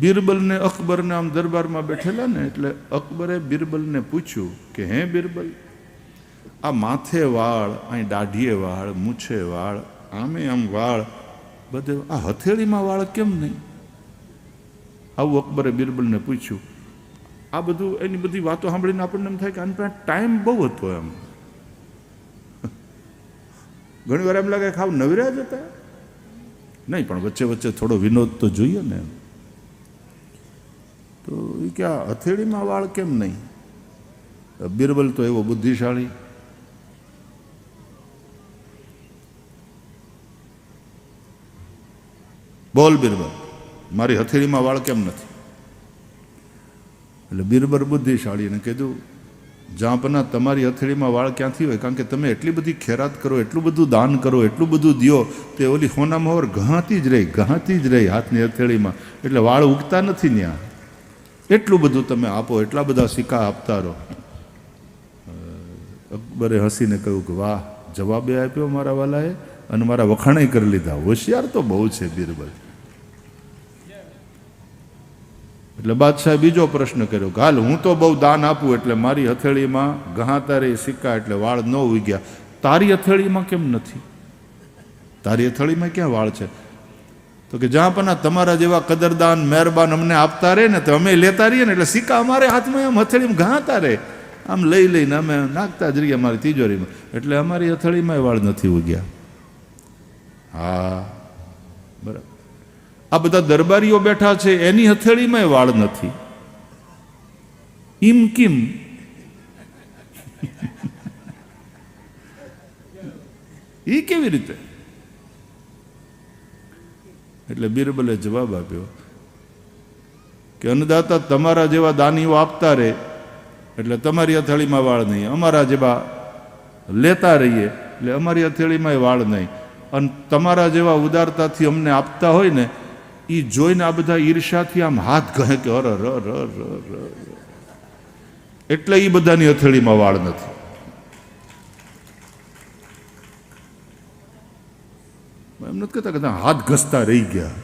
બિરબલને અકબરને આમ દરબારમાં બેઠેલા ને એટલે અકબરે બિરબલને પૂછ્યું કે, હે બિરબલ, આ માથે વાળ, અહીં દાઢીએ વાળ, મૂછે વાળ, આમે આમ વાળ, બધે આ હથેળીમાં વાળ કેમ નહીં? આવું અકબરે બિરબલને પૂછ્યું. આ બધું એની બધી વાતો સાંભળીને આપણને એમ થાય કે આની પાસે ટાઈમ બહુ હતો એમ. ઘણી વાર એમ લાગે ખાવ નવરા જ હતા. નહીં, પણ વચ્ચે વચ્ચે થોડો વિનોદ તો જોઈએ ને એમ. તો એ કે આ હથેળીમાં વાળ કેમ નહીં? બિરબલ તો એવો બુદ્ધિશાળી. બોલ બિરબલ, મારી હથેળીમાં વાળ કેમ નથી? એટલે બિરબલ બુદ્ધિશાળીને કીધું, જાપના, તમારી હથેળીમાં વાળ ક્યાંથી હોય? કારણ કે તમે એટલી બધી ખેરાત કરો, એટલું બધું દાન કરો, એટલું બધું દ્યો, તે ઓલી હોનામાં મોહર ઘાતી જ રહી ઘાંતી જ રહી હાથની હથેળીમાં. એટલે વાળ ઉગતા નથી ત્યાં એટલું બધું તમે આપો, એટલા બધા સિક્કા આપતા રહો. અકબરે હસીને કહ્યું કે, વાહ, જવાબે આપ્યો મારા વાલાએ અને મારા વખાણે કરી લીધા. હોશિયાર તો બહુ છે બીરબલ. એટલે બાદશાહે બીજો પ્રશ્ન કર્યો કે, હાલ હું તો બહુ દાન આપું, એટલે મારી હથેળીમાં ગહાતા રહી સિક્કા, એટલે વાળ ન ઉગ્યા. તારી હથેળીમાં કેમ નથી? તારી હથેળીમાં ક્યાં વાળ છે? તો કે જ્યાં પણ તમારા જેવા કદરદાન, મહેરબાન અમને આપતા રહે ને તો અમે લેતા રહીએ ને એટલે સિક્કા અમારે હાથમાં, એમ હથેળીમાં ઘાતા રહે. આમ લઈ લઈને અમે નાખતા જ રહીએ અમારી તિજોરીમાં. એટલે અમારી હથેળીમાં વાળ નથી ઉગ્યા. હા, બરાબર. આ બધા દરબારીઓ બેઠા છે, એની હથેળીમાં વાળ નથી. ઇમ કિમ? એ કેવી રીતે? એટલે બિરબલે જવાબ આપ્યો કે અન્નદાતા તમારા જેવા દાનીઓ આપતા રહે એટલે તમારી અથેળીમાં વાળ નહીં. અમારા જેવા લેતા રહીએ, એટલે અમારી અથેળીમાં વાળ નહીં. અને તમારા જેવા ઉદારતાથી અમને આપતા હોય ને એ જોઈને આ બધા ઈર્ષાથી આમ હાથ કહે કે અર એટલે એ બધાની અથેળીમાં વાળ નથી. એમ નથી કહેતા કે હાથ ઘસતા રહી ગયા.